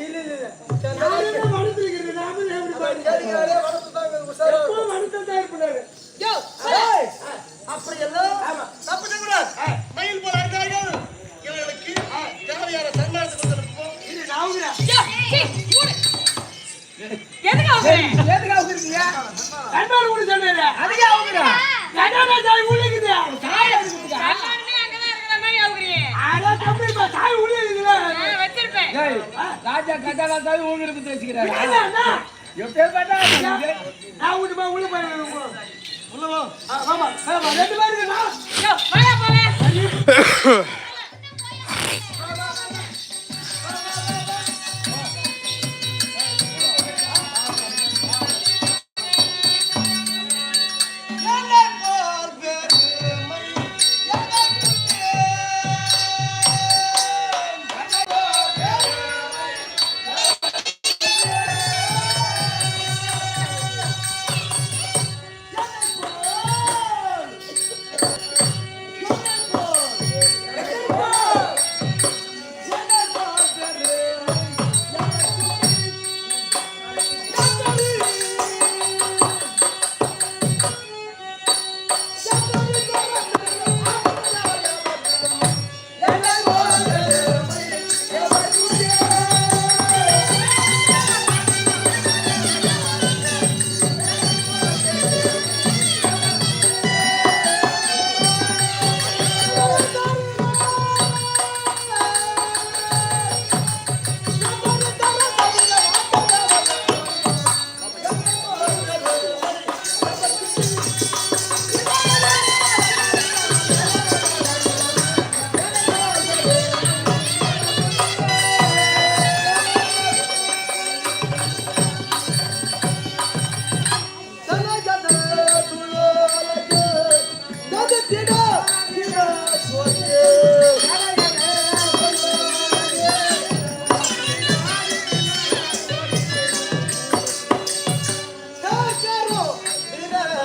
இல்ல இல்ல இல்ல. ராஜா கதாலாத்தாவே உங்க இருந்து பேசிக்கிறாரு எப்படியே பார்த்தா? நான் உண்டு போய் உள்ள போய் உள்ள போ. ஆமா ஆமா ரெண்டு பேருக்கு Yeah.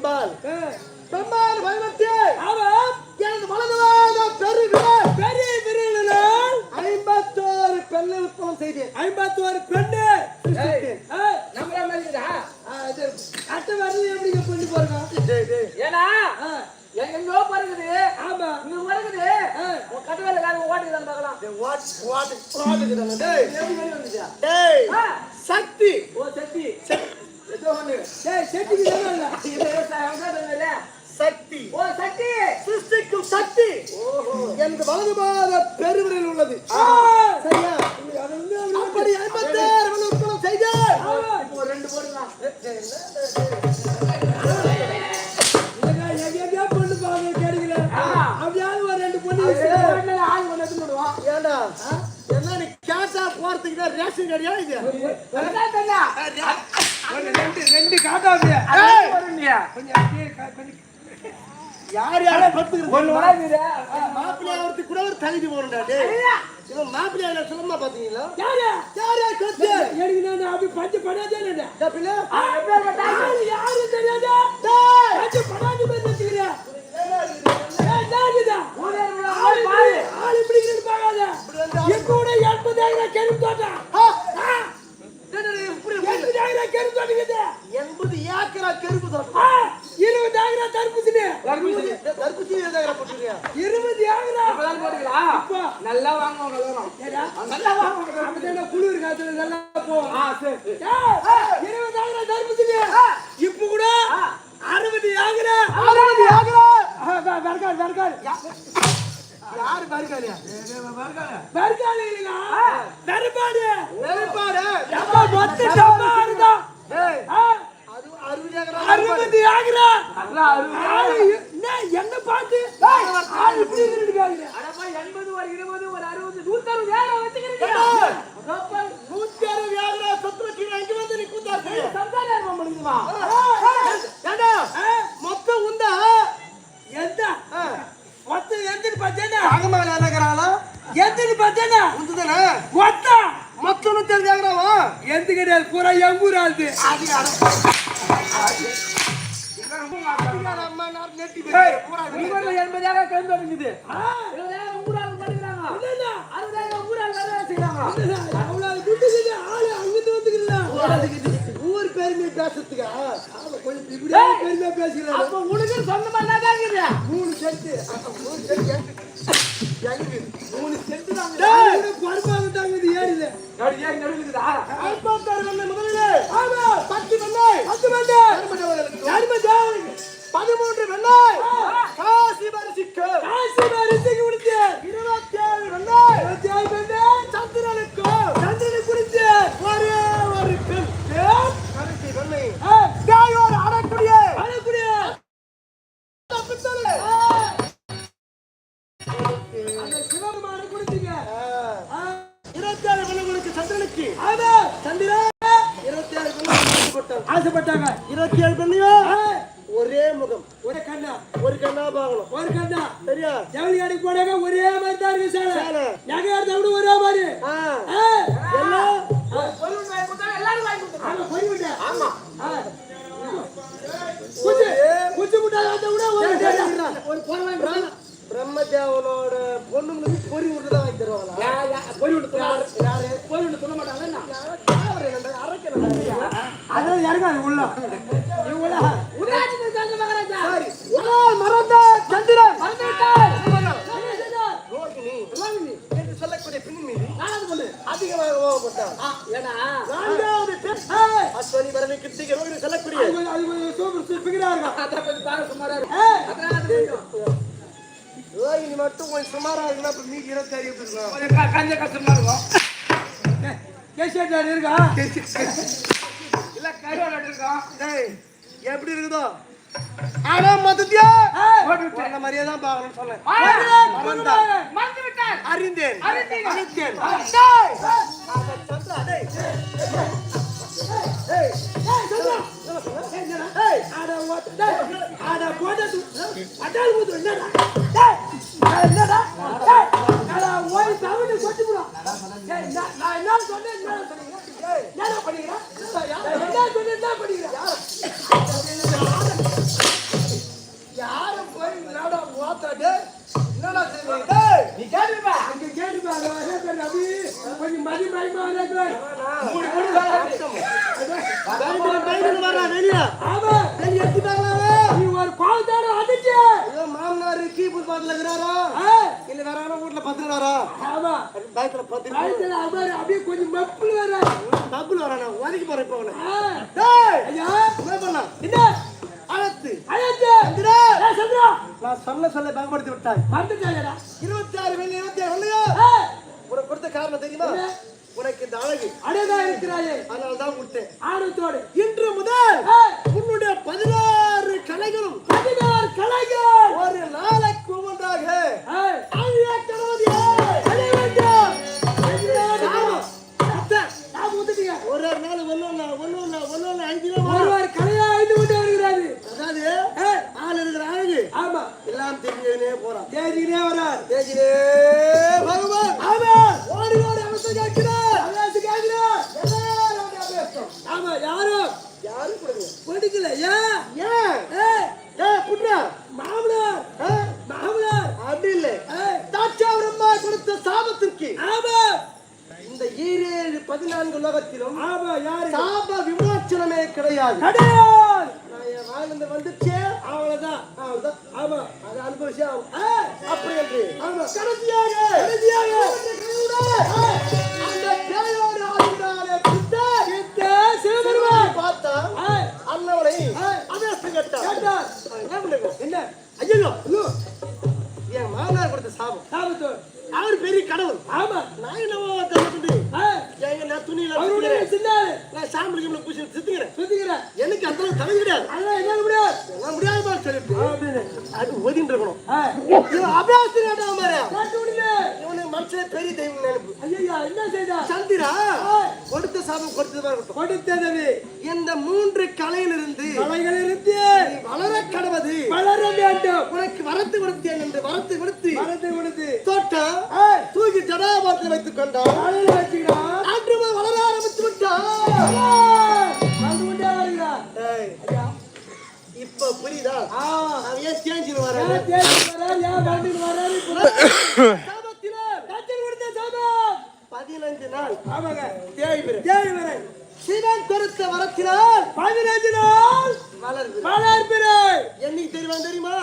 என்பால் பிரம்மாண்ட வைபத்தை எனது வலதுவான பெரு விரல் பெரிய விரலினால் ஐம்பத்தோரு பெண்ணு விற்பனம் செய்தேன். ஐம்பத்தோரு பெண்ணு. நம்மள மாதிரிடா அட்டை வரல எப்படி கொண்டு போறோம்? ஏன்னா எங்கோ பறக்குது. ஆமா. இங்க பறக்குது. உன் கட்டு வேலை காரணம் ஓட்டுக்குதான் பார்க்கலாம். ஓட்டுக்குதான் டேய். சக்தி. ஓ சக்தி. சக்தி. ஏதோ ஒண்ணு டேய் செட்டிக்கு தானே இல்ல சக்தி. ஓ சட்டி சிருஷ்டிக்கும் சக்தி. எனது வலதுபாத பெருவிரல் உள்ளது. சரியா? அப்படி ஐம்பத்தாறு வலு உட்பலம் செய்தால் இப்போ ஒரு ரெண்டு போடலாம் ஆள் எடுத்து விடுவான் ஏண்டா என்ன நீ கேட்டா போறதுக்கு தான் ரேஷன் கடையா இது அதான் தெரியா ரெண்டு ரெண்டு காட்டாது ஏய், வரும்யா கொஞ்சம் அப்படியே க- கொஞ்சம் யார் யாரை படுத்துக்கிறது ஒண்ணு வராதுடா மாப்பிள்ளை ஆகிறதுக்கு கூட ஒரு தகுதி போகணும்டா டேய் இவன் மாப்பிள்ளை ஆகிற சுலமா பாத்தீங்களா யாரு யார் கத்து எனக்கு நான் அப்படி பஞ்சு பண்ணாதே தப்பில யாரு யாரு தெரியாதா பஞ்சு பண்ணாது மாதிரி வச்சுக்கிறேன் ஆள் இப்படி இருக்கு பாக்காத இப்போ கூட எண்பதாயிரம் கெரும்பு தோட்டம் எண்பதாயிரம் கெரும்பு தோட்டங்குது எண்பது ஏக்கரா கருப்பு தோட்டம் ஆ, இருபதாயிரம் தர்பூசணி தர்பூசணி ஏதாவது போட்டுருக்கியா இருபது ஆயிரம் நல்லா வாங்குவாங்க எல்லாரும். நல்லா வாங்க அப்பதான் குளிர் காத்துல நல்லா போகும் ஏய், இருபதாயிரம் தர்பூசணி இப்ப கூட அறுபது ஆகுறேன் அறுபது ஏக்கரா வெர்கால் வெர்கால் யாரு பாருக்காரியா வெர்கால் இல்லையா வெறுபாடு வேறுபாடு எப்ப மொத்த டப்பா இருந்தா டேய் ஆ, அது அறுபது ஏக்கரா அறுபது ஆகுறேன் ஆளு என்ன என்ன பார்த்து எண்பது ஒரு இருபது ஒரு அறுபது நூத்தறுபது ஏழை வச்சுக்கிறீங்க. நூத்தி அறுபது ஏக்கரா சொத்துல கீழே அங்க வந்து நீ கூத்தாச்சு சந்தானம் ஏண்டா? மொத்தம் உண்டா? எந்த? மொத்தம் எந்தன்னு பார்த்தேன்னா அகமா நினைக்கிறாளா எந்தன்னு பார்த்தேன்னா உண்டுதானே? மொத்தம். மொத்தம் நூத்தி அறுபது ஏக்கராவா எந்த கிடையாது பூரா எங்கூர் ஆளுது. எண்பதாயிரம் கிளம்பி இருக்குது இருபதாயிரம் ஆளு படிக்கிறாங்க அறுபதாயிரம் ஊர் ஆளு வேலை செய்யறாங்க அவ்வளவு துட்டுக்குது ஆளு அங்கிட்டு வந்துக்கிறீங்க ஊர் பெருமை பேசுறதுக்கா கொஞ்சம் இப்படி ஏய். பெருமையா பேசுகிறாரு. அப்ப உனக்கு சொந்தமா தான் இருக்குது. மூணு சென்ட் மூணு சென்ட் எங்க எங்க மூணு சென்ட் தான் டேய். பருப்பாக இது ஏறில ஐம்பத்தாறு வெள்ளை முதலிலே ஆமா பத்து வெள்ளை பத்து மண்டை தர்மஜான் பதிமூன்று வெள்ளை காசி பரிசிக்கு முடிச்சு இருபத்தி ஏழு வெள்ளை இருபத்தி ஏழு மண்டை சந்திரனுக்கு சந்திரனை குறிச்சு ஒரே ஒரு பெண் கடைசி வெள்ளை தாயோர் பித்தளை. ஆமா. சந்திரா இருபத்தி ஏழு. ஆசைப்பட்டாங்க. இருபத்தி ஏழு ஏய், ஒரே முகம். ஒரே கண்ணா. ஒரு கண்ணா பார்க்கணும். ஒரு கண்ணா. சரியா? ஜவுளி கடைக்கு போனாங்க ஒரே மாதிரி தான் இருக்கு சேலை. நகை எடுத்தா கூட ஒரே மாதிரி. எல்லாம் பிரம்மதேவனோட பொண்ணுங்களுக்கு பொறி விட்டு தான் வாங்கி தருவாங்களா? பொறி விட்டு சொல்ல- யாரு? பொறி விட்டு சொல்ல மாட்டாங்களா என்ன? அதெல்லாம் இறங்காது உள்ள. இவங்கள. மறந்த சந்திரன். சொல்லக்கூடிய பொண்ணு. அதிகமாக கோபப்பட்டான் ஏன்னா, நான்காவது அஸ்வனி பரணி கிருத்திகை ரோகிணி சொல்லக்கூடிய. அது அது. அதான் அதான் அது. ரோகிணி மட்டும் கொஞ்சம் சுமாரா இருக்குன்னா மீதி இருபத்தி ஆறு எப்படி இருக்கும் கஞ்ச கஷ்டமா இருக்கும். கேசியர் டாடி இருக்கா? இல்ல கருவாடு இருக்கும் டேய், எப்படி இருக்குதோ? ஆனா ஏய், அந்த மாதிரியே தான் பார்க்கணும்னு சொன்னேன். அறிந்தேன். அறிந்தேன் என்னடா? சொன்னீங்க? டேய், என்ன சொன்னேன், என்ன பண்ணீங்க? யாரும் போய் என்னடா ஓத்தாடு என்னடா செய்வீங்க நீ கேட்டுப்பா. அங்க கேட்டுப்பா, பேர் ரவி. கொஞ்சம் மதி மூணு மூணு ஆமா எடுத்துட்டாங்களா நீ ஒரு பாவத்தோட வந்துச்சு ஐயோ மாமனார் கீபோர்ட் பாட்டுல இருக்கிறாரா ஆ, இல்ல வேற யாரும் வீட்டுல பத்துக்கிறாரா? ஆமா. பயத்துல பத்து வயசுல அவர் அப்படியே கொஞ்சம் மப்புல வர ஒதுக்கி போறேன் இப்போ என்ன என்ன? அழத்து. சந்திரா சந்திரா. நான் சொல்ல பயன்படுத்தி விட்டாய். மறந்துட்டாங்கடா இருபத்தி ஆறு வெள்ளி இருபத்தி ஆறு வெள்ளையா உனக்கு கொடுத்த காரணம் தெரியுமா? உனக்கு இந்த அழகு. அழகா இருக்கிறாயே. அதனால தான் கொடுத்தேன். ஆர்வத்தோடு. இன்று முதல் உன்னுடைய பதினாறு கலைகளும் பதினாறு கலைஞர் ஒரு நாளைக்கு ஒவ்வொன்றாக என்று ஆமா அப்படின்னு அது ஒதுங்கிட்டு இருக்கணும் ஏய், இவன் அபியாசம் கேட்டா மாதிரி காட்டு விடுங்க இவனுக்கு மனுஷனே பெரிய தெய்வம் நினைப்பு ஐயா என்ன செய்தா? சந்திரா ஏய், கொடுத்த சாபம் கொடுத்ததா இருக்கட்டும். கொடுத்ததவி இந்த மூன்று கலையிலிருந்து கலைகள் இருந்து நீ வளர கடவது? வளர வேண்டும். உனக்கு வரத்து கொடுத்தேன் என்று வரத்து கொடுத்து. மரத்தை கொடுத்து. தோட்டம் தூக்கி ஜடாபாரத்தில் வைத்துக் கொண்டான். வளர ஆரம்பித்து விட்டான். இப்ப புரியுதா? அவன் ஏன் ஏன் வரான்? ஏன் கொடுத்த சாபம். பதினைந்து நாள். ஆமாங்க. தேய் பெரு தேடி வரை சிவன் கொடுத்த வரத்தினால் பதினஞ்சு நாள் வளருது வளர்பிறை. என்னைக்கு தெரியுமா? தெரியுமா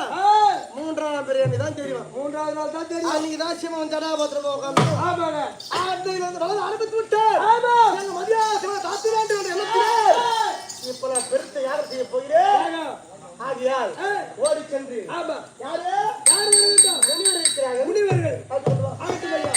மூன்றாம் பிரியாணி தான் தெரியும். மூன்றாவது நாள் தான் தெரியும். அன்னைக்கு தான் சிவன் ஜடாபாத்திரம் உட்காந்து ஆமாங்க. அன்னைக்கு வந்து வளர ஆரம்பித்து விட்டார். ஆமா. எங்க மதியாசமா காத்து வேண்டும் எண்ணத்திலே. இப்ப நான் பெருத்த யாரை செய்ய போகிறேன். ஆகையால் ஓடி சென்று ஆமா. யாரு? யார்? வருகிறார்கள் முனிவர்கள். ஆகட்டும் ஐயா.